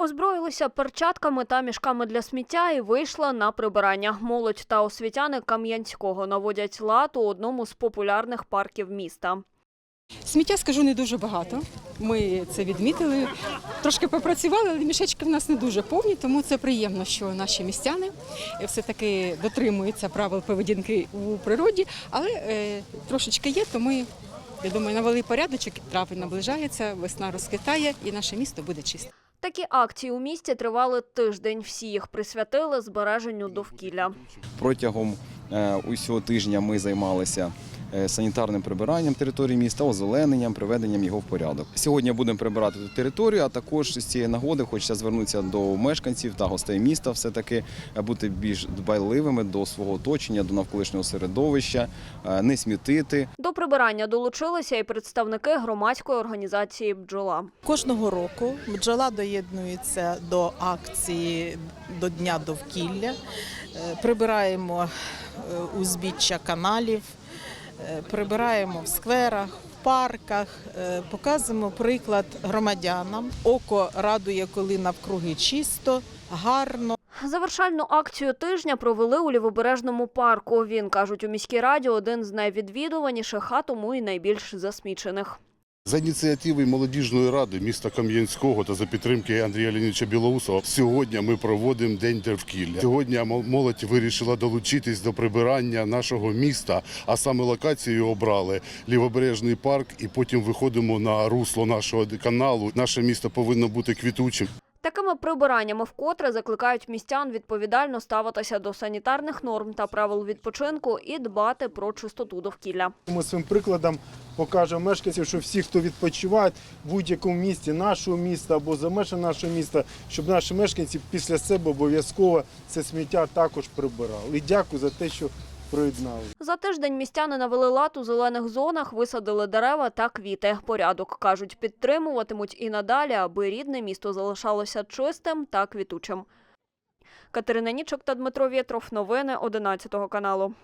Озброїлися перчатками та мішками для сміття і вийшла на прибирання. Молодь та освітяни Кам'янського наводять лад у одному з популярних парків міста. Сміття скажу не дуже багато. Ми це відмітили. Трошки попрацювали, але мішечки в нас не дуже повні, тому це приємно, що наші містяни все-таки дотримуються правил поведінки у природі, але е, трошечки є, то ми. Я думаю, навели порядочок, травень наближається, весна розквітає і наше місто буде чисте. Такі акції у місті тривали тиждень. Всі їх присвятили збереженню довкілля. Протягом е, усього тижня ми займалися санітарним прибиранням території міста, озелененням, приведенням його в порядок. Сьогодні будемо прибирати ту територію, а також з цієї нагоди хочеться звернутися до мешканців та гостей міста, все таки бути більш дбайливими до свого оточення, до навколишнього середовища, е, не смітити. До прибирання долучилися і представники громадської організації Бджола. Кожного року бджола доєднується до акції до Дня довкілля. Е, Прибираємо е, узбіччя каналів, е, прибираємо в скверах, в парках, е, показуємо приклад громадянам. Око радує, коли навкруги чисто, гарно. Завершальну акцію тижня провели у лівобережному парку. Він кажуть у міській раді один з найвідвідуваніших, а тому і найбільш засмічених. За ініціативи молодіжної ради міста Кам'янського та за підтримки Андрія Леонідовича Білоусова сьогодні ми проводимо день довкілля. Сьогодні молодь вирішила долучитись до прибирання нашого міста, а саме локацію обрали лівобережний парк, і потім виходимо на русло нашого каналу. Наше місто повинно бути квітучим. Такими прибираннями вкотре закликають містян відповідально ставитися до санітарних норм та правил відпочинку і дбати про чистоту довкілля. Ми своїм прикладом покажемо мешканцям, що всі, хто відпочивають в будь-якому місті нашого міста або за межами нашого міста, щоб наші мешканці після себе обов'язково це сміття також прибирали. І дякую за те, що приєднали. За тиждень містяни навели лад у зелених зонах, висадили дерева та квіти. Порядок, кажуть, підтримуватимуть і надалі, аби рідне місто залишалося чистим та квітучим. Катерина Нічок та Дмитро Вєтров. Новини 11 каналу.